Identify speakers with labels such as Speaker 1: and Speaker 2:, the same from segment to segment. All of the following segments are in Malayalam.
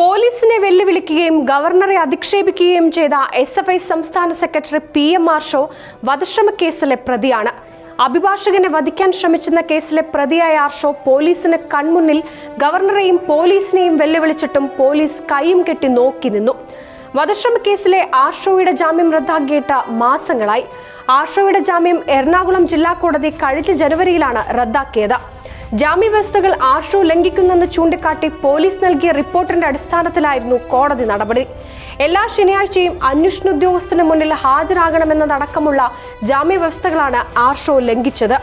Speaker 1: പോലീസിനെ വെല്ലുവിളിക്കുകയും ഗവർണറെ അധിക്ഷേപിക്കുകയും ചെയ്ത എസ് എഫ് ഐ സംസ്ഥാന secretary P M Arsho വധശ്രമക്കേസിലെ പ്രതിയാണ് അഭിഭാഷകനെ വധിക്കാൻ ശ്രമിച്ചെന്ന കേസിലെ പ്രതിയായ ആർ ഷോ പോലീസിന് കൺമുന്നിൽ ഗവർണറെയും പോലീസിനെയും വെല്ലുവിളിച്ചിട്ടും പോലീസ് കൈയും കെട്ടി നോക്കി നിന്നു വധശ്രമക്കേസിലെ ഷോയുടെ ജാമ്യം റദ്ദാക്കിയിട്ട് മാസങ്ങളായി ആർ ഷോയുടെ ജാമ്യം എറണാകുളം ജില്ലാ കോടതി കഴിഞ്ഞ ജനുവരിയിലാണ് റദ്ദാക്കിയത് ജാമ്യവ്യവസ്ഥകൾ ആർഷോ ലംഘിക്കുന്നെന്ന് ചൂണ്ടിക്കാട്ടി പോലീസ് നൽകിയ റിപ്പോർട്ടിന്റെ അടിസ്ഥാനത്തിലായിരുന്നു കോടതി നടപടി എല്ലാ ശനിയാഴ്ചയും അന്വേഷണ ഉദ്യോഗസ്ഥന് മുന്നിൽ ഹാജരാകണമെന്നതടക്കമുള്ള ജാമ്യവ്യവസ്ഥകളാണ് ആർഷോ ലംഘിച്ചത്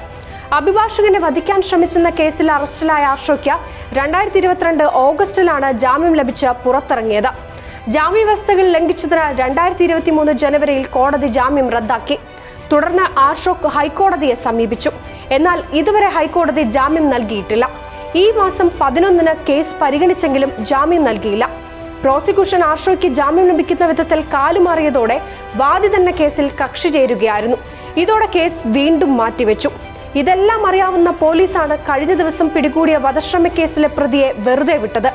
Speaker 1: അഭിഭാഷകനെ വധിക്കാൻ ശ്രമിച്ചെന്ന കേസിൽ അറസ്റ്റിലായ ആർഷോയ്ക്ക് രണ്ടായിരത്തി ഇരുപത്തിരണ്ട് ഓഗസ്റ്റിലാണ് ജാമ്യം ലഭിച്ച് പുറത്തിറങ്ങിയത് ജാമ്യവ്യവസ്ഥകൾ ലംഘിച്ചതിനാൽ രണ്ടായിരത്തി ഇരുപത്തി മൂന്ന് ജനുവരിയിൽ കോടതി ജാമ്യം റദ്ദാക്കി തുടർന്ന് അശോക് ഹൈക്കോടതിയെ സമീപിച്ചു എന്നാൽ ഇതുവരെ ഹൈക്കോടതി ജാമ്യം നൽകിയിട്ടില്ല ഈ മാസം പതിനൊന്നിന് കേസ് പരിഗണിച്ചെങ്കിലും ജാമ്യം നൽകിയില്ല പ്രോസിക്യൂഷൻ ആർഷോയ്ക്ക് ജാമ്യം ലഭിക്കുന്ന വിധത്തിൽ കാലുമാറിയതോടെ വാദി തന്നെ കേസിൽ കക്ഷി ചേരുകയായിരുന്നു ഇതോടെ കേസ് വീണ്ടും മാറ്റിവെച്ചു ഇതെല്ലാം അറിയാവുന്ന പോലീസാണ് കഴിഞ്ഞ ദിവസം പിടികൂടിയ വധശ്രമ കേസിലെ പ്രതിയെ വെറുതെ വിട്ടത്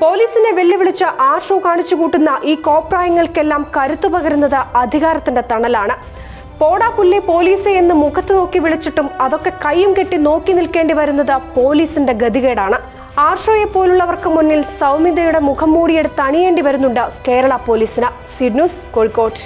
Speaker 1: പോലീസിനെ വെല്ലുവിളിച്ച് ആർഷോ കാണിച്ചു കൂട്ടുന്ന ഈ കോപ്രായങ്ങൾക്കെല്ലാം കരുത്തു പകരുന്നത് അധികാരത്തിന്റെ തണലാണ് പോടാപുല്ലി പോലീസെ എന്ന് മുഖത്ത് നോക്കി വിളിച്ചിട്ടും അതൊക്കെ കൈയും കെട്ടി നോക്കി നിൽക്കേണ്ടി വരുന്നത് പോലീസിന്റെ ഗതികേടാണ് ആർഷോയെ പോലുള്ളവർക്ക് മുന്നിൽ സൗമ്യതയുടെ മുഖം മൂടിയെടുത്ത് അണിയേണ്ടി വരുന്നുണ്ട് കേരള പോലീസിന് സിഡ്നൂസ് കോഴിക്കോട്ട്